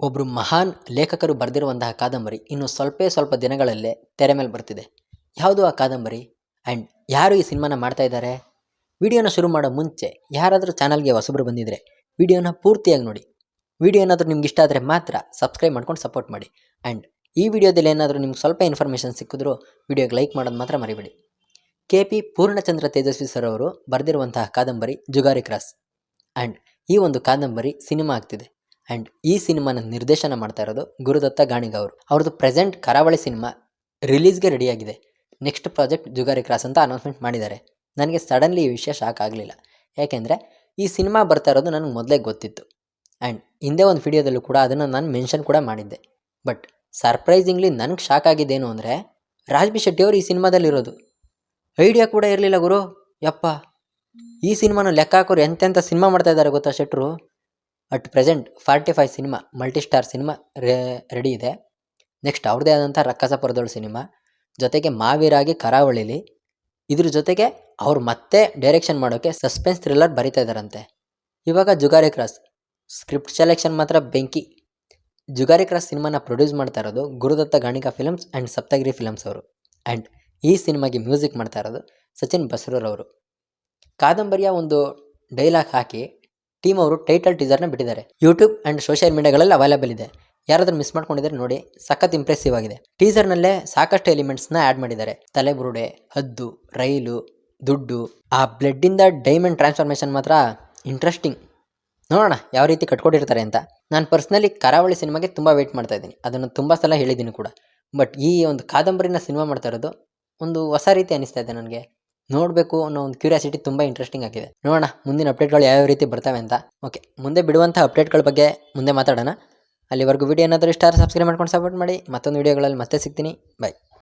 ಒಬ್ಬರು ಮಹಾನ್ ಲೇಖಕರು ಬರೆದಿರುವಂತಹ ಕಾದಂಬರಿ ಇನ್ನು ಸ್ವಲ್ಪೇ ಸ್ವಲ್ಪ ದಿನಗಳಲ್ಲೇ ತೆರೆ ಮೇಲೆ ಬರ್ತಿದೆ. ಯಾವುದು ಆ ಕಾದಂಬರಿ? ಆ್ಯಂಡ್ ಯಾರು ಈ ಸಿನಿಮಾನ ಮಾಡ್ತಾ ಇದ್ದಾರೆ? ವಿಡಿಯೋನ ಶುರು ಮಾಡೋ ಮುಂಚೆ ಯಾರಾದರೂ ಚಾನಲ್ಗೆ ಹೊಸಬ್ರು ಬಂದಿದ್ದರೆ ವಿಡಿಯೋನ ಪೂರ್ತಿಯಾಗಿ ನೋಡಿ. ವಿಡಿಯೋ ಏನಾದರೂ ನಿಮ್ಗೆ ಇಷ್ಟ ಆದರೆ ಮಾತ್ರ ಸಬ್ಸ್ಕ್ರೈಬ್ ಮಾಡ್ಕೊಂಡು ಸಪೋರ್ಟ್ ಮಾಡಿ. ಆ್ಯಂಡ್ ಈ ವಿಡಿಯೋದಲ್ಲಿ ಏನಾದರೂ ನಿಮ್ಗೆ ಸ್ವಲ್ಪ ಇನ್ಫಾರ್ಮೇಷನ್ ಸಿಕ್ಕಿದ್ರು ವಿಡಿಯೋಗೆ ಲೈಕ್ ಮಾಡೋದು ಮಾತ್ರ ಮರಿಬೇಡಿ. K P Poornachandra Tejaswi sir ಅವರು ಬರೆದಿರುವಂತಹ ಕಾದಂಬರಿ ಜುಗಾರಿ ಕ್ರಾಸ್. ಆ್ಯಂಡ್ ಈ ಒಂದು ಕಾದಂಬರಿ ಸಿನಿಮಾ ಆಗ್ತಿದೆ. ಆ್ಯಂಡ್ ಈ ಸಿನಿಮಾನ ನಿರ್ದೇಶನ ಮಾಡ್ತಾ ಇರೋದು ಗುರುದತ್ತ ಗಾಣಿಗ ಅವರು ಅವ್ರದ್ದು ಪ್ರೆಸೆಂಟ್ ಕರಾವಳಿ ಸಿನಿಮಾ ರಿಲೀಸ್ಗೆ ರೆಡಿಯಾಗಿದೆ ನೆಕ್ಸ್ಟ್ ಪ್ರಾಜೆಕ್ಟ್ ಜುಗಾರಿ ಕ್ರಾಸ್ ಅಂತ ಅನೌನ್ಸ್ಮೆಂಟ್ ಮಾಡಿದ್ದಾರೆ. ನನಗೆ ಸಡನ್ಲಿ ಈ ವಿಷಯ ಶಾಕ್ ಆಗಲಿಲ್ಲ. ಯಾಕೆಂದರೆ ಈ ಸಿನಿಮಾ ಬರ್ತಾ ಇರೋದು ನನಗೆ ಮೊದಲೇ ಗೊತ್ತಿತ್ತು. ಆ್ಯಂಡ್ ಹಿಂದೆ ಒಂದು ವಿಡಿಯೋದಲ್ಲೂ ಕೂಡ ಅದನ್ನು ನಾನು ಮೆನ್ಷನ್ ಕೂಡ ಮಾಡಿದ್ದೆ. ಬಟ್ ಸರ್ಪ್ರೈಸಿಂಗ್ಲಿ ನನಗೆ ಶಾಕ್ ಆಗಿದ್ದೇನು ಅಂದರೆ ರಾಜ್ಬಿ ಶೆಟ್ಟಿಯವರು ಈ ಸಿನಿಮಾದಲ್ಲಿರೋದು ಐಡಿಯಾ ಕೂಡ ಇರಲಿಲ್ಲ ಗುರು. ಯಪ್ಪ. ಈ ಸಿನಿಮಾನ ಲೆಕ್ಕ ಹಾಕೋರು ಎಂತೆಂಥ ಸಿನಿಮಾ ಮಾಡ್ತಾ ಇದ್ದಾರೆ ಗೊತ್ತಾ ಶೆಟ್ರು? At present forty five cinema multi star cinema ready ಇದೆ. ನೆಕ್ಸ್ಟ್ ಅವ್ರದ್ದೇ ಆದಂಥ ರಕ್ಕಸ ಸಿನಿಮಾ ಜೊತೆಗೆ ಮಾವೀರಾಗಿ ಕರಾವಳಿಲಿ. ಇದ್ರ ಜೊತೆಗೆ ಅವ್ರು ಮತ್ತೆ ಡೈರೆಕ್ಷನ್ ಮಾಡೋಕ್ಕೆ ಸಸ್ಪೆನ್ಸ್ ಥ್ರಿಲ್ಲರ್ ಬರಿತಾ ಇದ್ದಾರಂತೆ ಇವಾಗ ಜುಗಾರಿ ಕ್ರಾಸ್ ಸ್ಕ್ರಿಪ್ಟ್ ಸೆಲೆಕ್ಷನ್ ಮಾತ್ರ ಬೆಂಕಿ. ಜುಗಾರಿ ಕ್ರಾಸ್ ಸಿನಿಮಾನ ಪ್ರೊಡ್ಯೂಸ್ ಮಾಡ್ತಾ ಇರೋದು Gurudatta Ganiga films and Saptagiri films ಅವರು. ಆ್ಯಂಡ್ ಈ ಸಿನಿಮಾಗೆ ಮ್ಯೂಸಿಕ್ ಮಾಡ್ತಾ ಇರೋದು ಸಚಿನ್ ಬಸ್ರೂರವರು ಕಾದಂಬರಿಯ ಒಂದು ಡೈಲಾಗ್ ಹಾಕಿ ಟೀಮ್ ಅವರು ಟೈಟಲ್ ಟೀಸರ್ನ ಬಿಟ್ಟಿದ್ದಾರೆ. ಯೂಟ್ಯೂಬ್ ಆ್ಯಂಡ್ ಸೋಷಿಯಲ್ ಮೀಡಿಯಾಗಳಲ್ಲಿ ಅವೈಲೇಬಲ್ ಇದೆ. ಯಾರಾದರೂ ಮಿಸ್ ಮಾಡ್ಕೊಂಡಿದ್ರೆ ನೋಡಿ, ಸಖತ್ ಇಂಪ್ರೆಸಿವ್ ಆಗಿದೆ. ಟೀಸರ್ನಲ್ಲೇ ಸಾಕಷ್ಟು ಎಲಿಮೆಂಟ್ಸ್ನ ಆ್ಯಡ್ ಮಾಡಿದ್ದಾರೆ. ತಲೆಬುರುಡೆ, ಹದ್ದು, ರೈಲು, ದುಡ್ಡು, ಆ ಬ್ಲಡ್ಡಿಂದ ಡೈಮಂಡ್ ಟ್ರಾನ್ಸ್ಫಾರ್ಮೇಷನ್ ಮಾತ್ರ ಇಂಟ್ರೆಸ್ಟಿಂಗ್ ನೋಡೋಣ ಯಾವ ರೀತಿ ಕಟ್ಕೊಟ್ಟಿರ್ತಾರೆ ಅಂತ. ನಾನು ಪರ್ಸ್ನಲಿ ಕರಾವಳಿ ಸಿನಿಮಾಗೆ ತುಂಬ ವೆಯ್ಟ್ ಮಾಡ್ತಾ ಇದ್ದೀನಿ. ಅದನ್ನು ತುಂಬ ಸಲ ಹೇಳಿದ್ದೀನಿ ಕೂಡ. ಬಟ್ ಈ ಒಂದು ಕಾದಂಬರಿನ ಸಿನಿಮಾ ಮಾಡ್ತಾ ಇರೋದು ಒಂದು ಹೊಸ ರೀತಿ ಅನಿಸ್ತಾ ಇದೆ ನನಗೆ. ನೋಡಬೇಕು ಅನ್ನೋ ಒಂದು ಕ್ಯೂರಿಯಾಸಿಟಿ ತುಂಬ ಇಂಟ್ರೆಸ್ಟಿಂಗ್ ಆಗಿದೆ. ನೋಡೋಣ, ಮುಂದಿನ ಅಪ್ಡೇಟ್ಗಳು ಯಾವ್ಯಾವ ರೀತಿ ಬರ್ತವೆ ಅಂತ. ಓಕೆ ಮುಂದೆ ಬಿಡುವಂಥ ಅಪ್ಡೇಟ್ಗಳ ಬಗ್ಗೆ ಮುಂದೆ ಮಾತಾಡೋಣ. ಅಲ್ಲಿವರೆಗೂ ವೀಡಿಯೋ ಏನಾದರೂ ಇಷ್ಟ ಸಬ್ಸ್ಕ್ರೈಬ್ ಮಾಡ್ಕೊಂಡು ಸಪೋರ್ಟ್ ಮಾಡಿ. ಮತ್ತೊಂದು ವಿಡಿಯೋಗಳಲ್ಲಿ ಮತ್ತೆ ಸಿಗ್ತೀನಿ. ಬಾಯ್